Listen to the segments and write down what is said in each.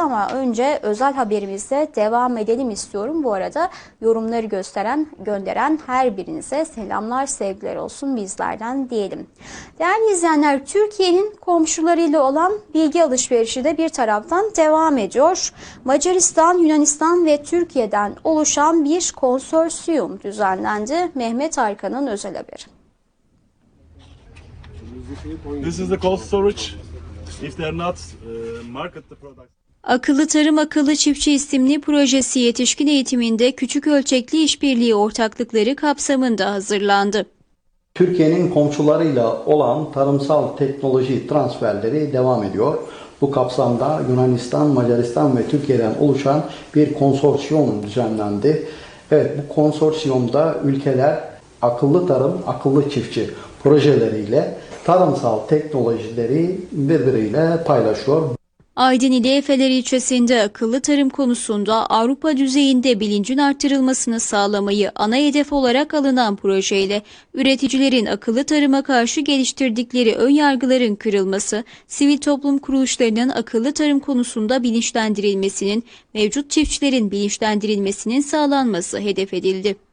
Ama önce özel haberimizde devam edelim istiyorum. Bu arada yorumları gösteren, gönderen her birinize selamlar, sevgiler olsun bizlerden diyelim. Değerli izleyenler, Türkiye'nin komşularıyla olan bilgi alışverişi de bir taraftan devam ediyor. Macaristan, Yunanistan ve Türkiye'den oluşan bir konsorsiyum düzenlendi. Mehmet Arkan'ın özel haberi. This is the cold storage. If they're not uh, market the product. Akıllı Tarım Akıllı Çiftçi isimli projesi yetişkin eğitiminde küçük ölçekli işbirliği ortaklıkları kapsamında hazırlandı. Türkiye'nin komşularıyla olan tarımsal teknoloji transferleri devam ediyor. Bu kapsamda Yunanistan, Macaristan ve Türkiye'den oluşan bir konsorsiyum düzenlendi. Evet bu konsorsiyumda ülkeler akıllı tarım, akıllı çiftçi projeleriyle tarımsal teknolojileri birbiriyle paylaşıyor. Aydın ili Efeler ilçesinde akıllı tarım konusunda Avrupa düzeyinde bilincin arttırılmasını sağlamayı ana hedef olarak alınan projeyle üreticilerin akıllı tarıma karşı geliştirdikleri ön yargıların kırılması, sivil toplum kuruluşlarının akıllı tarım konusunda bilinçlendirilmesinin, mevcut çiftçilerin bilinçlendirilmesinin sağlanması hedef edildi.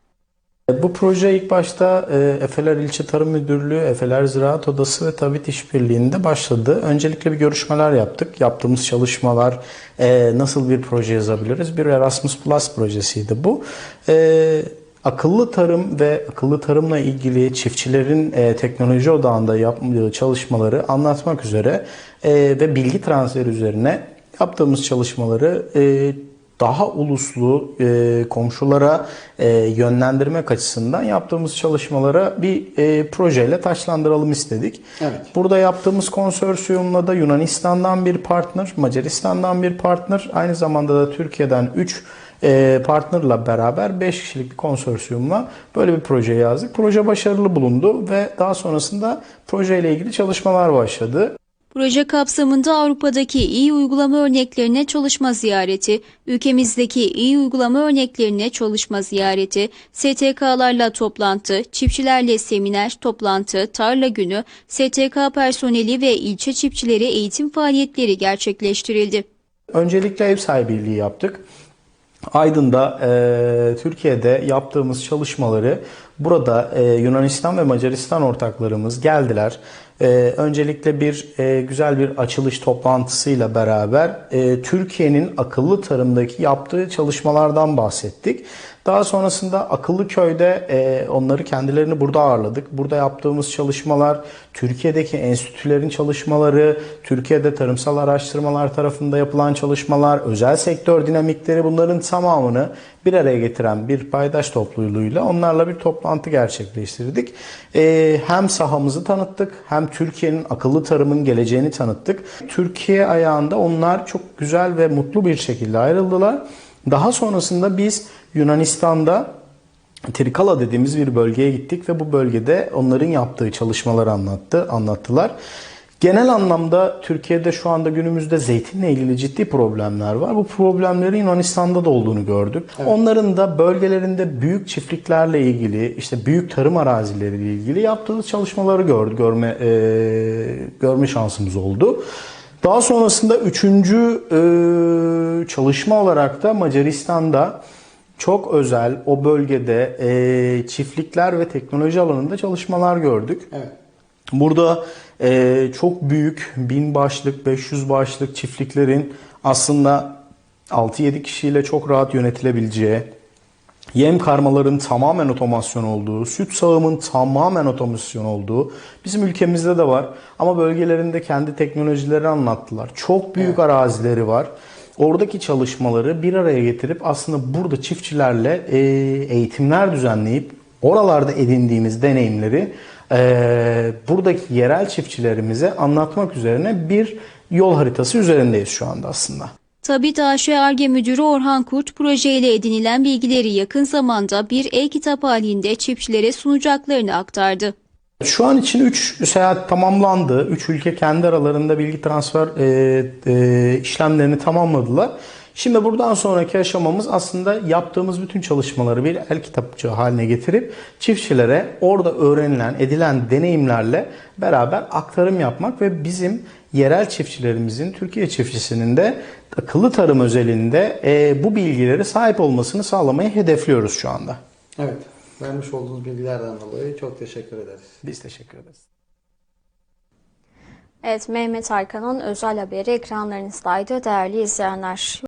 Bu proje ilk başta e, Efeler İlçe Tarım Müdürlüğü, Efeler Ziraat Odası ve TABİT İşbirliği'nde başladı. Öncelikle bir görüşmeler yaptık. Yaptığımız çalışmalar e, nasıl bir proje yazabiliriz? Bir Erasmus Plus projesiydi bu. E, akıllı tarım ve akıllı tarımla ilgili çiftçilerin e, teknoloji odağında yaptığı çalışmaları anlatmak üzere e, ve bilgi transferi üzerine yaptığımız çalışmaları e, daha uluslu e, komşulara e, yönlendirmek açısından yaptığımız çalışmalara bir e, projeyle taçlandıralım istedik. Evet. Burada yaptığımız konsorsiyumla da Yunanistan'dan bir partner, Macaristan'dan bir partner, aynı zamanda da Türkiye'den 3 e, partnerla beraber 5 kişilik bir konsorsiyumla böyle bir proje yazdık. Proje başarılı bulundu ve daha sonrasında projeyle ilgili çalışmalar başladı. Proje kapsamında Avrupa'daki iyi uygulama örneklerine çalışma ziyareti, ülkemizdeki iyi uygulama örneklerine çalışma ziyareti, STK'larla toplantı, çiftçilerle seminer, toplantı, tarla günü, STK personeli ve ilçe çiftçileri eğitim faaliyetleri gerçekleştirildi. Öncelikle ev sahipliği yaptık. Aydın'da e, Türkiye'de yaptığımız çalışmaları burada e, Yunanistan ve Macaristan ortaklarımız geldiler. E, öncelikle bir e, güzel bir açılış toplantısıyla beraber e, Türkiye'nin akıllı tarımdaki yaptığı çalışmalardan bahsettik. Daha sonrasında Akıllı Köy'de e, onları kendilerini burada ağırladık. Burada yaptığımız çalışmalar, Türkiye'deki enstitülerin çalışmaları, Türkiye'de tarımsal araştırmalar tarafında yapılan çalışmalar, özel sektör dinamikleri bunların tamamını bir araya getiren bir paydaş topluluğuyla onlarla bir toplantı gerçekleştirdik. E, hem sahamızı tanıttık hem Türkiye'nin akıllı tarımın geleceğini tanıttık. Türkiye ayağında onlar çok güzel ve mutlu bir şekilde ayrıldılar. Daha sonrasında biz Yunanistan'da Trikala dediğimiz bir bölgeye gittik ve bu bölgede onların yaptığı çalışmaları anlattı, anlattılar. Genel anlamda Türkiye'de şu anda günümüzde zeytinle ilgili ciddi problemler var. Bu problemlerin Yunanistan'da da olduğunu gördük. Onların da bölgelerinde büyük çiftliklerle ilgili, işte büyük tarım arazileriyle ilgili yaptığı çalışmaları gördü, görme e, görme şansımız oldu. Daha sonrasında üçüncü e, çalışma olarak da Macaristan'da çok özel o bölgede e, çiftlikler ve teknoloji alanında çalışmalar gördük. Evet. Burada e, çok büyük 1000 başlık, 500 başlık çiftliklerin aslında 6-7 kişiyle çok rahat yönetilebileceği, yem karmaların tamamen otomasyon olduğu, süt sağımın tamamen otomasyon olduğu bizim ülkemizde de var. Ama bölgelerinde kendi teknolojileri anlattılar. Çok büyük arazileri var. Oradaki çalışmaları bir araya getirip aslında burada çiftçilerle e, eğitimler düzenleyip oralarda edindiğimiz deneyimleri e, buradaki yerel çiftçilerimize anlatmak üzerine bir yol haritası üzerindeyiz şu anda aslında. Tabit AŞ Arge Müdürü Orhan Kurt projeyle edinilen bilgileri yakın zamanda bir e-kitap halinde çiftçilere sunacaklarını aktardı. Şu an için 3 seyahat tamamlandı. 3 ülke kendi aralarında bilgi transfer e, e, işlemlerini tamamladılar. Şimdi buradan sonraki aşamamız aslında yaptığımız bütün çalışmaları bir el kitapçığı haline getirip çiftçilere orada öğrenilen, edilen deneyimlerle beraber aktarım yapmak ve bizim yerel çiftçilerimizin Türkiye çiftçisinin de akıllı tarım özelinde e, bu bilgileri sahip olmasını sağlamayı hedefliyoruz şu anda. Evet. Vermiş olduğunuz bilgilerden dolayı çok teşekkür ederiz. Biz teşekkür ederiz. Evet Mehmet Arkan'ın özel haberi ekranlarınızdaydı değerli izleyenler.